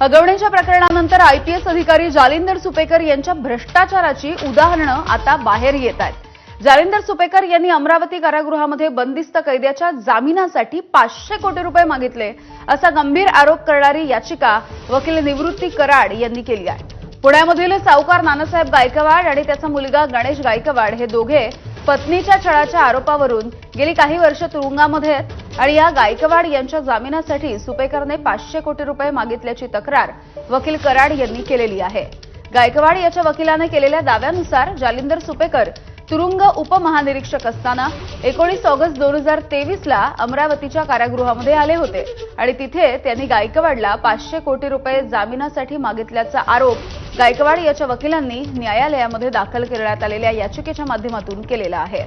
अगवणीच्या प्रकरणानंतर आयपीएस अधिकारी जालिंदर सुपेकर यांच्या भ्रष्टाचाराची उदाहरणं आता बाहेर येत आहेत. जालिंदर सुपेकर यांनी अमरावती कारागृहामध्ये बंदिस्त कैद्याच्या जामिनासाठी पाचशे कोटी रुपये मागितले असा गंभीर आरोप करणारी याचिका वकील निवृत्ती कराड यांनी केली आहे. पुण्यामधील सावकार नानासाहेब गायकवाड आणि त्याचा मुलगा गणेश गायकवाड हे दोघे पत्नीच्या छळाच्या आरोपावरून गेली काही वर्ष तुरुंगामध्ये आणि या गायकवाड यांच्या जामिनासाठी सुपेकरने पाचशे कोटी रुपये मागितल्याची तक्रार वकील कराड यांनी केलेली आहे. गायकवाड याच्या वकिलाने केलेल्या दाव्यानुसार जालिंदर सुपेकर तुरुंग उपमहानिरीक्षक असताना एकोणीस ऑगस्ट दोन हजार तेवीसला अमरावतीच्या कारागृहामध्ये आले होते आणि तिथे त्यांनी गायकवाडला पाचशे कोटी रुपये जामिनासाठी मागितल्याचा आरोप गायकवाड याच्या वकिलांनी न्यायालयामध्ये दाखल करण्यात आलेल्या याचिकेच्या माध्यमातून केलेला आहे.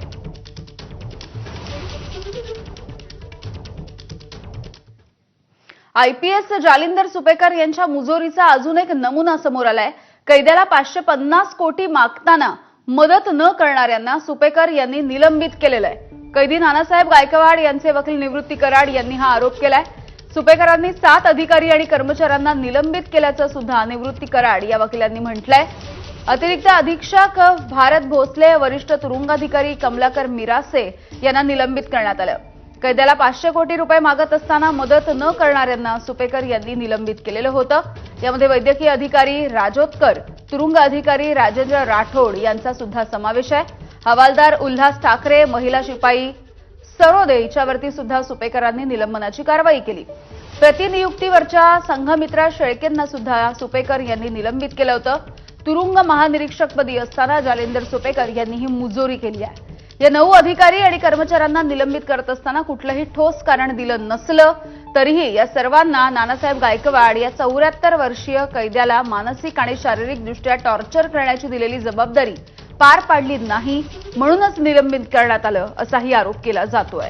आयपीएस जालिंदर सुपेकर यांच्या मुजोरीचा अजून एक नमुना समोर आलाय. कैद्याला पाचशे पन्नास कोटी मागताना मदत न करणाऱ्यांना सुपेकर यांनी निलंबित केलेलं आहे. कैदी नानासाहेब गायकवाड यांचे वकील निवृत्ती कराड यांनी हा आरोप केलाय. सुपेकरांनी सात अधिकारी आणि कर्मचाऱ्यांना निलंबित केल्याचं सुद्धा निवृत्ती कराड या वकिलांनी म्हटलंय. अतिरिक्त अधीक्षक भारत भोसले वरिष्ठ तुरुंगाधिकारी कमलाकर मिरासे यांना निलंबित करण्यात आलं. कैद्याला पाचशे कोटी रुपये मागत असताना मदत न करणाऱ्यांना सुपेकर यांनी निलंबित केलेलं होतं. यामध्ये वैद्यकीय अधिकारी राजोत्कर तुरुंग अधिकारी राजेंद्र राठोड यांचा सुद्धा समावेश आहे. हवालदार उल्हास ठाकरे महिला शिपाई सरोदे हिच्यावरती सुद्धा सुपेकरांनी निलंबनाची कारवाई केली. प्रतिनियुक्तीवरच्या संघमित्रा शेळकेंना सुद्धा सुपेकर यांनी निलंबित केलं होतं. तुरुंग महानिरीक्षकपदी असताना जालेंदर सुपेकर यांनी ही मुजोरी केली आहे. या नऊ अधिकारी आणि कर्मचाऱ्यांना निलंबित करत असताना कुठलंही ठोस कारण दिलं नसलं तरीही या सर्वांना नानासाहेब गायकवाड या चौऱ्याहत्तर वर्षीय कैद्याला मानसिक आणि शारीरिकदृष्ट्या टॉर्चर करण्याची दिलेली जबाबदारी पार पाडली नाही म्हणूनच निलंबित करण्यात आलं असाही आरोप केला जातोय.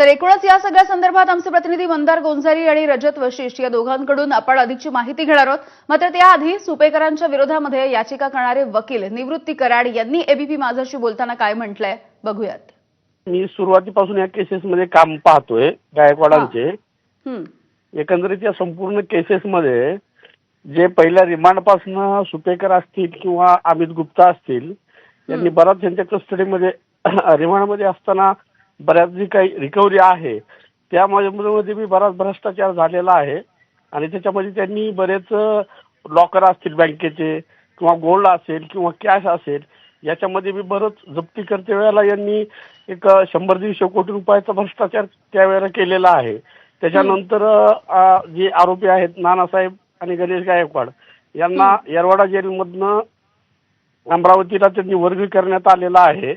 तर एकूणच या सगळ्या संदर्भात आमचे प्रतिनिधी मंदार गोंजारी आणि रजत वशिष्ठ या दोघांकडून आपण अधिकची माहिती घेणार आहोत. मात्र त्याआधी सुपेकरांच्या विरोधामध्ये याचिका करणारे वकील निवृत्ती कराड यांनी एबीपी माझाशी बोलताना काय म्हटलंय बघूयात. मी सुरुवातीपासून या केसेसमध्ये काम पाहतोय गायकवाडांचे. एकंदरीत या संपूर्ण केसेसमध्ये जे पहिल्या रिमांडपासून सुपेकर असतील किंवा अमित गुप्ता असतील यांनी बराच त्यांच्या कस्टडीमध्ये रिमांडमध्ये असताना बऱ्याच जी काही रिकव्हरी आहे. त्यामध्ये मध्ये बी बराच भ्रष्टाचार झालेला आहे. आणि त्याच्यामध्ये त्यांनी बरेच लॉकर असतील बँकेचे किंवा गोल्ड असेल किंवा कॅश असेल याच्यामध्ये बी बरंच जप्ती करते वेळेला यांनी एक शंभर दीडशे कोटी रुपयाचा भ्रष्टाचार त्यावेळेला केलेला आहे. त्याच्यानंतर जे आरोपी आहेत नानासाहेब आणि गणेश गायकवाड यांना येरवाडा जेलमधनं अमरावतीला त्यांनी वर्ग करण्यात आलेला आहे.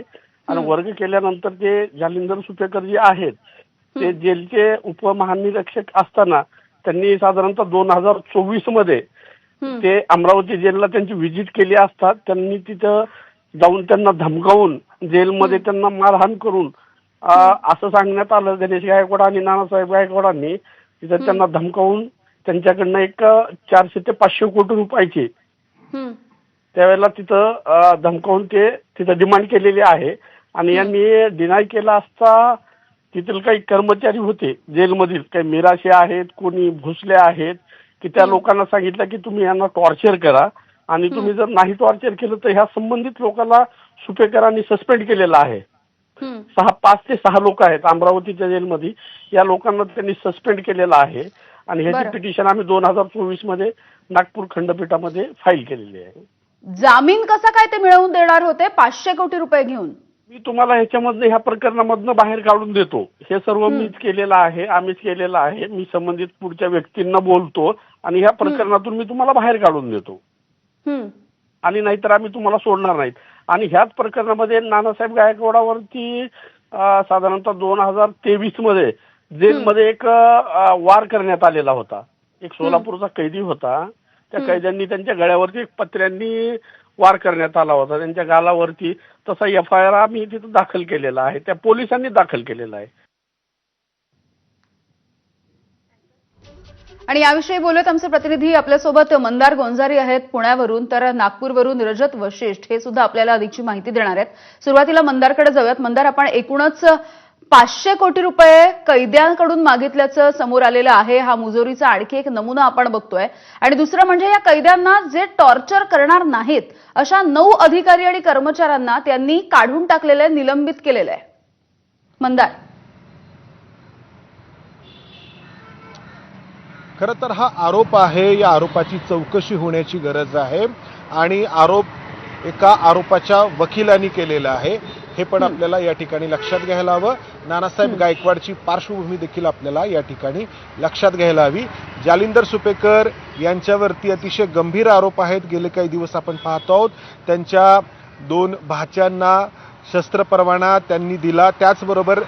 आणि वर्ग केल्यानंतर ते जालिंदर सुपेकर जे आहेत ते जेलचे उपमहानिरीक्षक असताना त्यांनी साधारणतः दोन हजार चोवीसमध्ये ते अमरावती जेलला त्यांची व्हिजिट केली असतात. त्यांनी तिथं जाऊन त्यांना धमकावून जेलमध्ये त्यांना मारहाण करून असं सांगण्यात आलं. गणेश गायकवाड आणि नानासाहेब गायकवाडांनी तिथं त्यांना धमकावून त्यांच्याकडनं एक चारशे ते पाचशे कोटी रुपयाची त्यावेळेला तिथं धमकावून ते तिथं डिमांड केलेली आहे. आणि यांनी डिनाय केला असता तिथील काही कर्मचारी होते जेलमधील. काही मिराशे आहेत कोणी भोसले आहेत की त्या लोकांना सांगितलं की तुम्ही यांना टॉर्चर करा. आणि तुम्ही जर नाही टॉर्चर केलं तर ह्या संबंधित लोकांना सुपेकरांनी सस्पेंड केलेलं आहे. सहा पाच ते सहा लोक आहेत अमरावतीच्या जेलमध्ये. या लोकांना त्यांनी सस्पेंड केलेलं आहे. आणि ह्याची. पिटिशन आम्ही दोन हजार चोवीसमध्ये नागपूर खंडपीठामध्ये फाईल केलेली आहे. जामीन कसा काय ते मिळवून देणार होते? पाचशे कोटी रुपये घेऊन. मी तुम्हाला ह्याच्यामधनं ह्या प्रकरणामधनं बाहेर काढून देतो. हे सर्व मीच केलेलं आहे आम्हीच केलेलं आहे. मी संबंधित पुढच्या व्यक्तींना बोलतो आणि ह्या प्रकरणातून मी तुम्हाला बाहेर काढून देतो. हं, आणि नाहीतर आम्ही तुम्हाला सोडणार नाहीत. आणि ह्याच प्रकरणामध्ये नानासाहेब गायकवाडावरती साधारणतः दोन हजार तेवीसमध्ये जेलमध्ये एक वार करण्यात आलेला होता. एक सोलापूरचा कैदी होता. त्या कैद्यांनी त्यांच्या गळ्यावरती पत्र्यांनी वार करण्यात आला होता. त्यांच्या गालावरती तसा एफ आय आर आम्ही तिथं दाखल केलेला आहे. त्या पोलिसांनी दाखल केलेला आहे. आणि याविषयी बोलत आमचे प्रतिनिधी आपल्यासोबत मंदार गोंजारी आहेत पुण्यावरून तर नागपूरवरून रजत वशिष्ठ हे सुद्धा आपल्याला अधिकची माहिती देणार आहेत. सुरुवातीला मंदारकडे जाऊयात. मंदार आपण एकूणच पाचशे कोटी रुपये कैद्यांकडून मागितल्याचं समोर आलेलं आहे. हा मुजोरीचा आणखी एक नमुना आपण बघतोय. आणि दुसरं म्हणजे या कैद्यांना जे टॉर्चर करणार नाहीत अशा नऊ अधिकारी आणि कर्मचाऱ्यांना त्यांनी काढून टाकलेलं आहे निलंबित केलेलं आहे. मंदार. खरं तर हा आरोप आहे या आरोपाची चौकशी होण्याची गरज आहे. आणि आरोप एका आरोपाच्या वकिलांनी केलेला आहे. हे पण आपल्याला या ठिकाणी लक्षात घ्यायला हवं. नानासाहेब गायकवाडची पार्श्वभूमी देखील आपल्याला या ठिकाणी लक्षात घ्यायला हवी. जालिंदर सुपेकर यांच्यावरती अतिशय गंभीर आरोप आहेत. गेले काही दिवस आपण पाहतो आहोत. त्यांच्या दोन भाच्यांना शस्त्र परवाना त्यांनी दिला. त्याचबरोबर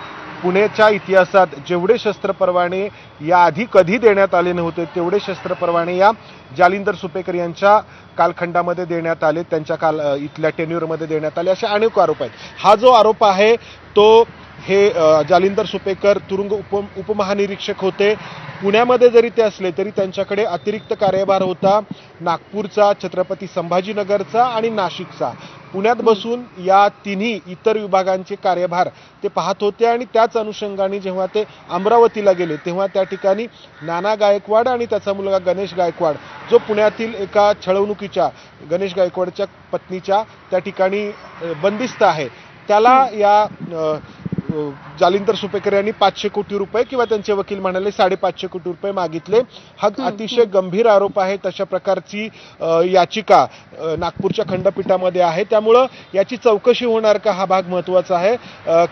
पुण्याच्या इतिहासात जेवढे शस्त्र परवाने याआधी कधी देण्यात आले नव्हते तेवढे शस्त्र परवाने या जालिंदर सुपेकर यांच्या कालखंडामध्ये देण्यात आले त्यांच्या काल इथल्या टेन्युअरमध्ये देण्यात आले असे अनेक आरोप आहेत. हा जो आरोप आहे तो हे जालिंदर सुपेकर तुरुंग उप उपमहानिरीक्षक होते. पुण्यामध्ये जरी ते असले तरी त्यांच्याकडे अतिरिक्त कार्यभार होता. नागपूरचा छत्रपती संभाजीनगरचा आणि नाशिकचा. पुण्यात बसून या तिन्ही इतर विभागांचे कार्यभार ते पाहत होते आणि त्याच अनुषंगाने जेव्हा ते अमरावतीला गेले तेव्हा त्या ठिकाणी नाना गायकवाड आणि त्याचा मुलगा गणेश गायकवाड जो पुण्यातील एका छळवणुकीच्या गणेश गायकवाडच्या पत्नीच्या त्या ठिकाणी बंदिस्त आहे. त्याला या जालिंदर सुपेकर यांनी पाचशे कोटी रुपये किंवा त्यांचे वकील म्हणाले साडेपाचशे कोटी रुपये मागितले. हा अतिशय गंभीर आरोप आहे. तशा प्रकारची याचिका नागपूरच्या खंडपीठामध्ये आहे. त्यामुळं याची चौकशी होणार का हा भाग महत्त्वाचा आहे.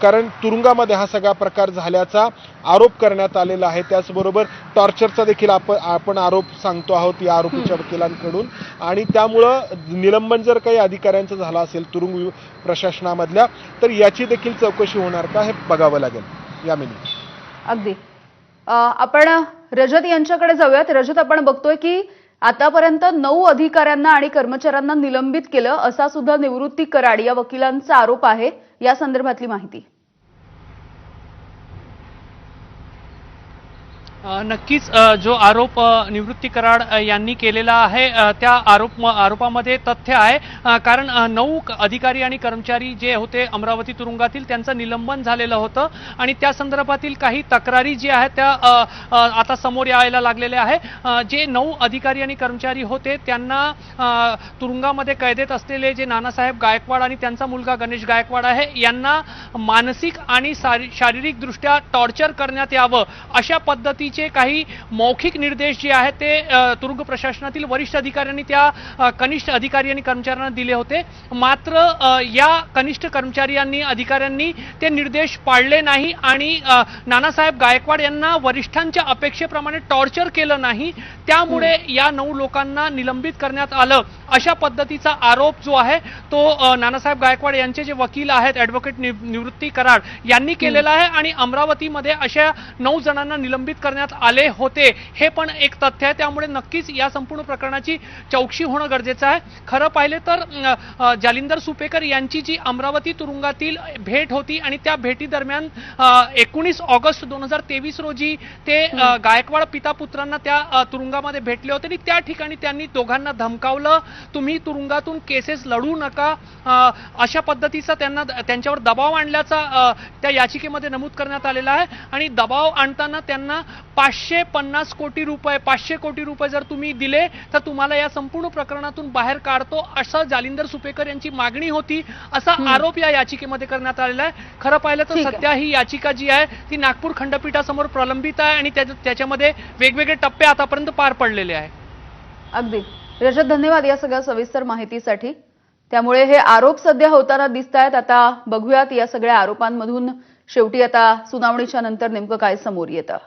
कारण तुरुंगामध्ये हा सगळा प्रकार झाल्याचा आरोप करण्यात आलेला आहे. त्याचबरोबर टॉर्चरचा देखील आपण आपण आरोप सांगतो आहोत या आरोपीच्या वकिलांकडून. आणि त्यामुळं निलंबन जर काही अधिकाऱ्यांचं झालं असेल तुरुंग प्रशासनामधल्या तर याची देखील चौकशी होणार का हे बघावं लागेल. यामिनी अगदी. आपण रजत यांच्याकडे जाऊयात. रजत आपण बघतोय की आतापर्यंत नऊ अधिकाऱ्यांना आणि कर्मचाऱ्यांना निलंबित केलं असा सुद्धा निवृत्ती कराड या वकिलांचा आरोप आहे. या संदर्भातली माहिती. नक्कीच जो आरोप निवृत्ती कराड यांनी केलेला आहे त्या आरोप आरोपामध्ये तथ्य आहे. कारण नऊ अधिकारी आणि कर्मचारी जे होते अमरावती तुरुंगातील त्यांचं निलंबन झालेलं होतं. आणि त्या संदर्भातील काही तक्रारी जी आहेत त्या आता समोर यायला लागलेल्या आहे. जे नऊ अधिकारी आणि कर्मचारी होते त्यांना तुरुंगामध्ये कैदेत असलेले जे नानासाहेब गायकवाड आणि त्यांचा मुलगा गणेश गायकवाड आहे यांना मानसिक आणि शारीरिकदृष्ट्या टॉर्चर करण्यात यावं अशा पद्धती पद्धतीचे काही मौखिक निर्देश जे आहेत ते तुरुंग प्रशासनातील वरिष्ठ अधिकाऱ्यांनी त्या कनिष्ठ अधिकारी आणि कर्मचाऱ्यांना दिले होते. मात्र या कनिष्ठ कर्मचाऱ्यांनी अधिकाऱ्यांनी ते निर्देश पाळले नाही आणि नानासाहेब गायकवाड यांना वरिष्ठांच्या अपेक्षेप्रमाणे टॉर्चर केलं नाही. त्यामुळे या नऊ लोकांना निलंबित करण्यात आलं. अशा पद्धतीचा आरोप जो आहे तो नानासाहेब गायकवाड यांचे जे वकील आहेत ॲडव्होकेट निवृत्ती कराड यांनी केलेला आहे आणि अमरावतीमध्ये अशा नऊ जणांना निलंबित करण्यात आले होते. हे पण एक तथ्य आहे. त्यामुळे नक्कीच या संपूर्ण प्रकरणाची चौकशी होणं गरजेचं आहे. खरं पाहिले तर जालिंदर सुपेकर यांची जी अमरावती तुरुंगातील भेट होती आणि त्या भेटी दरम्यान एकोणीस ऑगस्ट दोन हजार तेवीस रोजी ते गायकवाड पिता पुत्रांना त्या तुरुंगामध्ये भेटले होते आणि त्या ठिकाणी त्यांनी दोघांना धमकावलं. तुम्ही तुरुंगातून केसेस लढू नका. अशा पद्धतीचा त्यांना त्यांच्यावर दबाव आणल्याचा त्या याचिकेमध्ये नमूद करण्यात आलेला आहे. आणि दबाव आणताना त्यांना पाचशे पन्नास कोटी रुपये पाचशे कोटी रुपये जर तुम्ही दिले तर तुम्हाला या संपूर्ण प्रकरणातून बाहेर काढतो असं जालिंदर सुपेकर यांची मागणी होती असा आरोप या याचिकेमध्ये करण्यात आलेला आहे. खरं पाहिलं तर. सध्या ही याचिका जी आहे ती नागपूर खंडपीठासमोर प्रलंबित आहे आणि त्याच्या- त्याच्यामध्ये वेगवेगळे टप्पे आतापर्यंत पार पडलेले आहे. अगदी. म्हणजे रजत धन्यवाद या सगळ्या सविस्तर माहितीसाठी. त्यामुळे हे आरोप सध्या होताना दिसत आहेत आता बघूयात या सगळ्या आरोपांमधून शेवटी आता सुनावणीच्या नंतर नेमकं काय समोर येतं.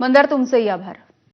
मंदार तुमचेही आभार.